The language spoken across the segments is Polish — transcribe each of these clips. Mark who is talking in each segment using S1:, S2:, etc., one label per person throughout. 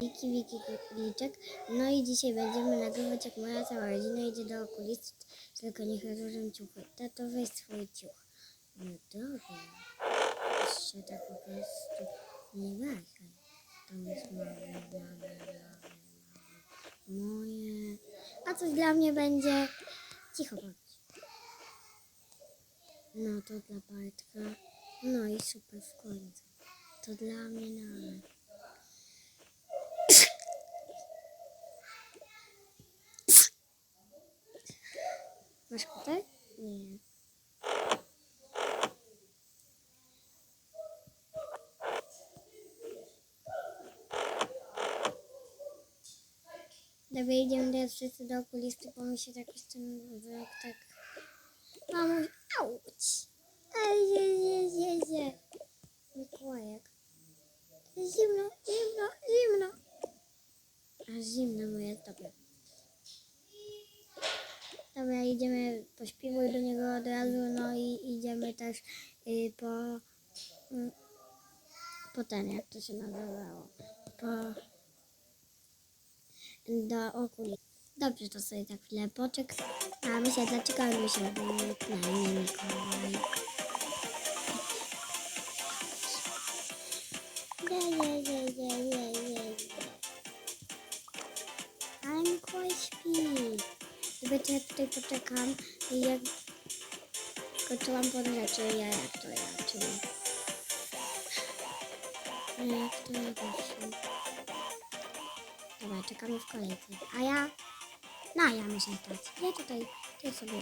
S1: Wiki, Wiki, Kliczek. No i dzisiaj będziemy nagrywać, jak moja cała rodzina idzie do okulisty, tylko niech rozłożę ciuchy. Tato, weź swój ciuch. No dobra. Jeszcze tak po prostu nie wahaj. Tam jest małe. Moje. A coś dla mnie będzie? Cicho bądź. No to dla Bartka. No i super w końcu. To dla mnie nawet. Masz kutę? Nie. Dobra, idziemy teraz wszyscy do okulisty, bo mi się tak już ten wzrok tak... Mamo, auć! Ej, je, je, je, je. Mikołajek. Zimno, zimno, zimno. A zimno mu jest, dobra. Idziemy, pośpiewuj do niego od razu, no i idziemy też y, po, mm, po ten, jak to się nazywało, po, do okuli. Dobrze, to sobie tak chwilę my się zaczekamy się na Mikołaj. Tutaj poczekam i jak skoczyłam pod rzeczy, ja jak to ja, czyli... Ja jak to ja właśnie. Dobra, czekamy w kolejce. A ja... No, ja muszę stać. Ja tutaj, tutaj sobie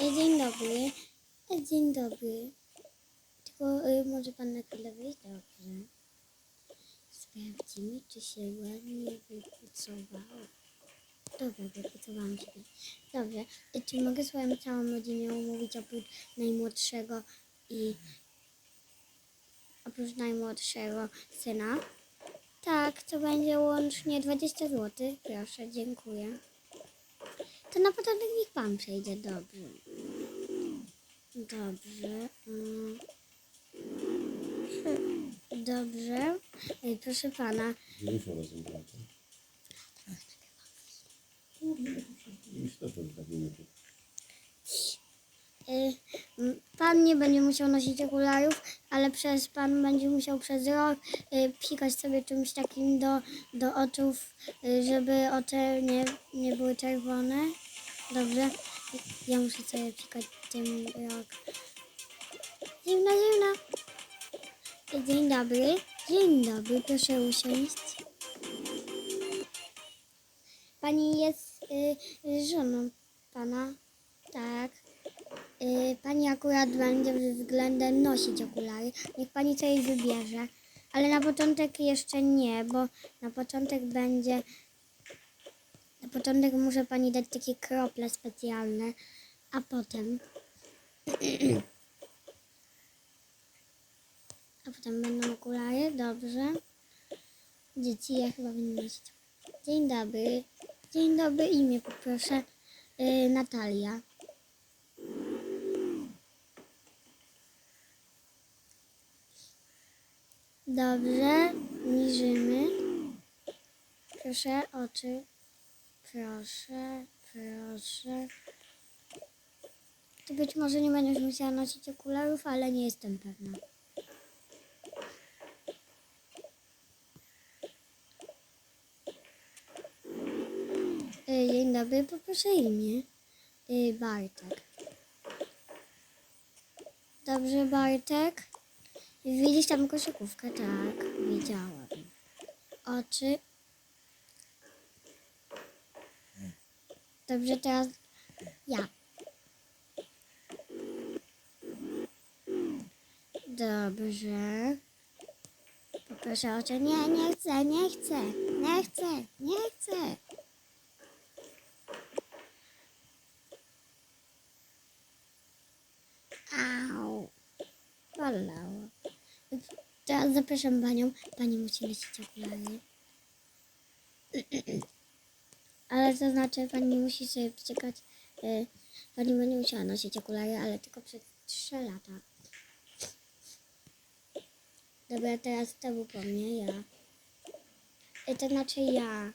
S1: Ej, dzień dobry. Dzień dobry. Tylko y, może pan na chwilę wyjść? Dobrze. Sprawdzimy, czy się ładnie wypucowało. Dobra, wypucowałam się. Dobrze. Czy mogę swoją całą rodzinę umówić oprócz najmłodszego i oprócz najmłodszego syna? Tak, to będzie łącznie 20 zł. Proszę, dziękuję. To na początek niech pan przejdzie. Dobrze. Dobrze. mm. Dobrze. Ej, proszę pana,
S2: grać. Myślę, że tak nie muszę.
S1: Y, m, Nie będzie musiał nosić okularów, ale przez pan będzie musiał przez rok y, sobie czymś takim do, do oczów, y, żeby oczy nie, nie były czerwone. Dobrze? Ja muszę sobie psikać tym rok. Zimna, zimna. Dzień dobry. Dzień dobry, proszę usiąść. Pani jest y, y, żoną pana. Tak. Y, pani akurat będzie względem nosić okulary. Niech pani coś wybierze. Ale na początek jeszcze nie, bo na początek będzie. Na początek muszę pani dać takie krople specjalne, a potem. A potem będą okulary, dobrze. Dzieci ja chyba będę nosić. Dzień dobry. Dzień dobry, imię poproszę. Y, Natalia. Dobrze, mierzymy. Proszę, oczy. Proszę, proszę. To być może nie będziesz musiała nosić okularów, ale nie jestem pewna. Y, Dzień dobry, poproszę imię. Y, Bartek. Dobrze, Bartek. Widzisz tam koszykówkę? Tak, widziałam. Oczy. Dobrze, teraz ja. Dobrze. Poproszę oczy. Nie, nie chcę, nie chcę, nie chcę, nie chcę. Au. Bolało. Teraz zapraszam panią. Pani musi nosić okulary. Ale to znaczy, pani musi sobie czekać. y, Pani będzie musiała nosić okulary, ale tylko przez 3 lata. Dobra, teraz to po mnie, ja. Y, To znaczy ja.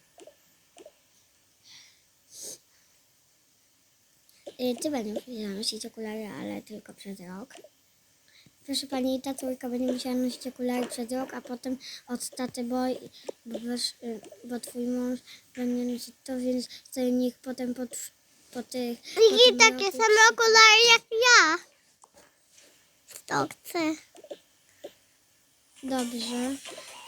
S1: Y, Ty będziesz musiała nosić okulary, ale tylko przez rok. Proszę pani, ta córka będzie musiała nosić okulary przez rok, a potem od taty, bo, bo, wasz, y, bo twój mąż będzie nosić to, więc sobie niech potem po, po tych... po tym
S3: takie
S1: roku
S3: same okulary jak ja. To chcę.
S1: Dobrze.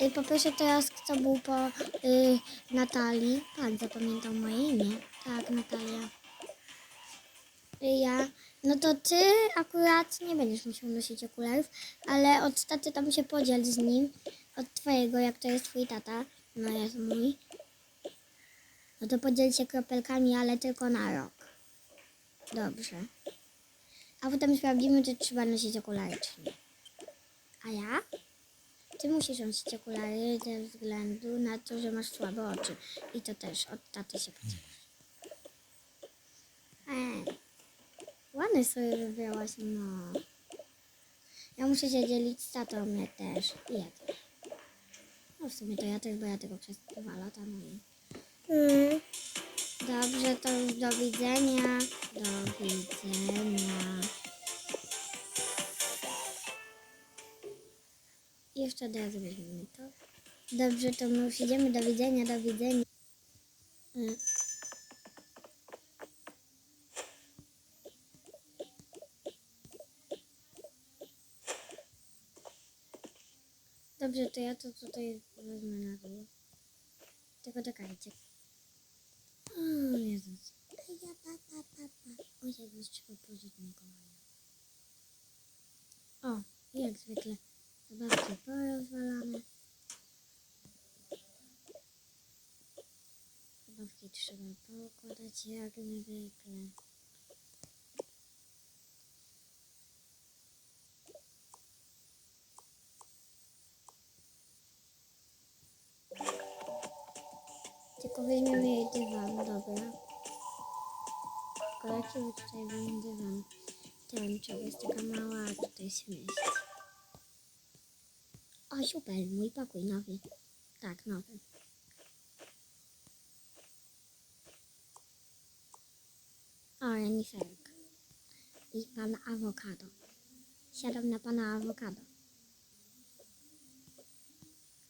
S1: Y, Poproszę teraz, kto był po y, Natalii. Pan zapamiętał moje imię. Tak, Natalia. Y, ja. No to ty akurat nie będziesz musiał nosić okularów, ale od taty tam się podziel z nim. Od twojego, jak to jest twój tata. No jest mój. No to podziel się kropelkami, ale tylko na rok. Dobrze. A potem sprawdzimy, czy trzeba nosić okulary, czy nie. A ja? Ty musisz nosić okulary ze względu na to, że masz słabe oczy. I to też od taty się podzielisz. Ej, ładny sobie wybrałaś, no. Ja muszę się dzielić z tatą, ja też. I ja też. No w sumie to ja też, bo ja tego przez dwa lata, no i...
S3: Mm.
S1: Dobrze, to już do widzenia. Do widzenia. I Jeszcze teraz weźmiemy to. Dobrze, to my już idziemy. Do widzenia, do widzenia. Mm. Dobrze, to ja to tutaj wezmę na dół. Tylko czekajcie. O Jezus. O Jezus, trzeba pożyć Mikołaja. O, jak zwykle. Zabawki porozwalane. Zabawki trzeba poukładać jak zwykle. Weźmiemy jej dywan, dobra. By tutaj był dywan? Ten, czego jest taka mała, a tutaj się mieści. O, super, mój pokój nowy. Tak, nowy. O, reniferek. I pan awokado. Siadam na pana awokado.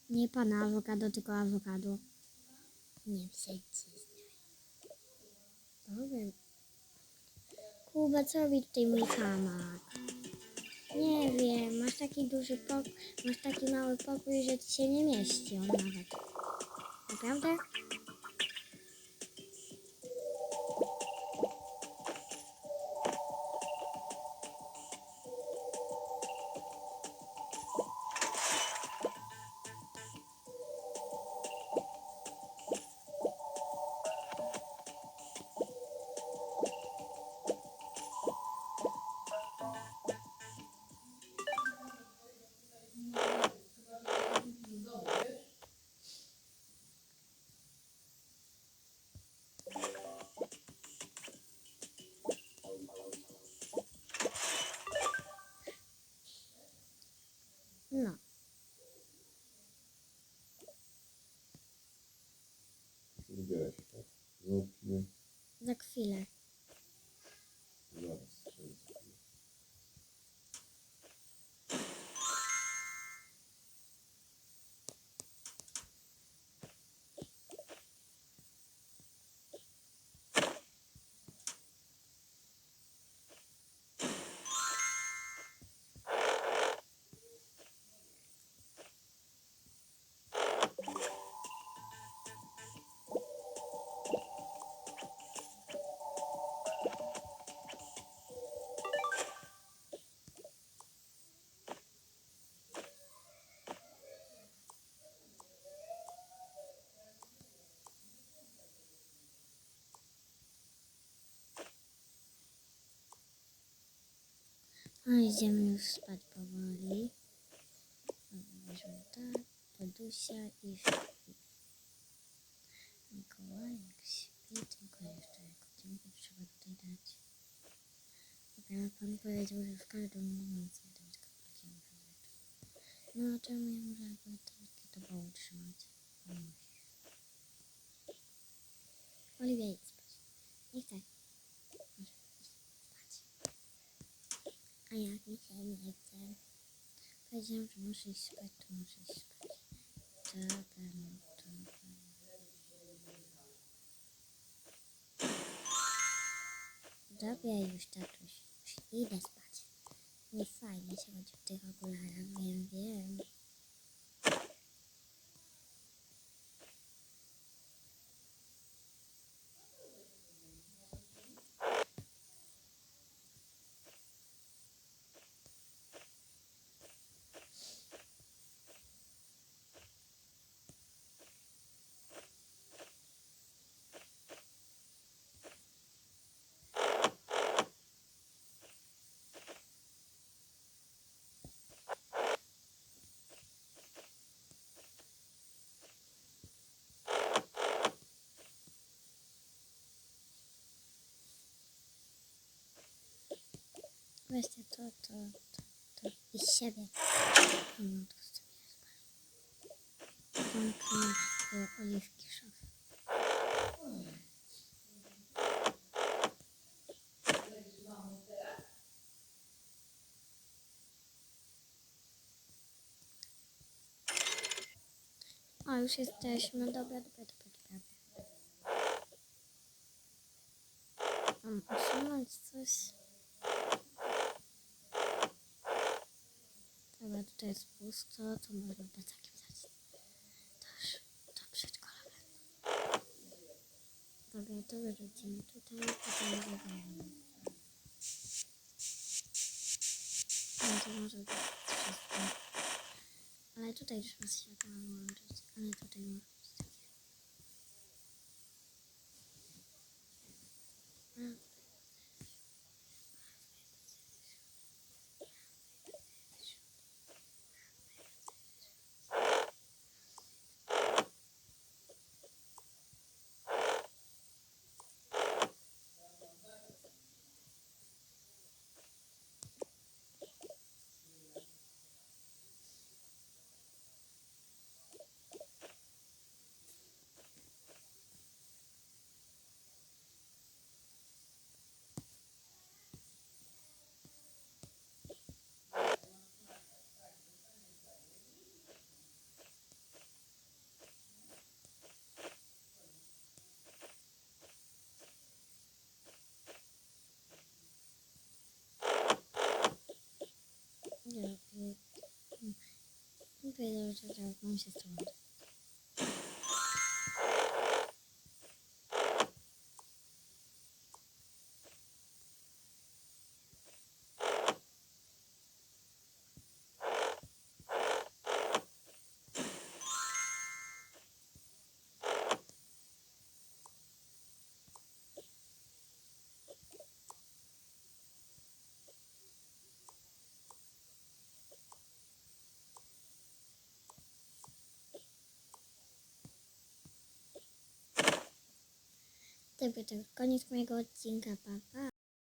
S1: Nie pana awokado, tylko awokado. Nie przecisnaj. Dobra. Kuba, co robi tutaj mój hamak? Nie wiem, masz taki duży pokój, masz taki mały pokój, że ci się nie mieści on nawet. Naprawdę? No idziemy już spać powoli. Dobra, Weźmy tak, podusia i śpi. Mikołajek śpi, tylko jeszcze godzinkę trzeba tutaj dać. Dobra, pan powiedział, że w każdą noc będę mieć kropelki muszę zacząć. No czemu ja muszę jakby takie to było utrzymać? Mm. Oliwia, idź spać. Nie chcę. Proszę, idź spać. A jak mi się nie chce? Powiedziałam, że muszę iść spać, to muszę iść spać. Dobra, no dobra. Dobra już, tatuś. Już idę spać. Nie fajnie się chodzi w tych okularach, wiem, wiem. Weźcie to, to, to, to i z siebie. No to sobie y, oliwki w szafie. A już jesteśmy. Dobra, dobra, dobra, dobra. Mam usunąć coś. Tutaj jest pusto, to może plecakiem dać. To już do przedszkola będą. Dobra, to wyrzucimy tutaj, tutaj wywalimy. No to może być wszystko. Ale tutaj trzeba światło włączyć, ale tutaj może być takie. A. Nie, nie. Nie powiedział, że tak to koniec mojego odcinka, pa, pa.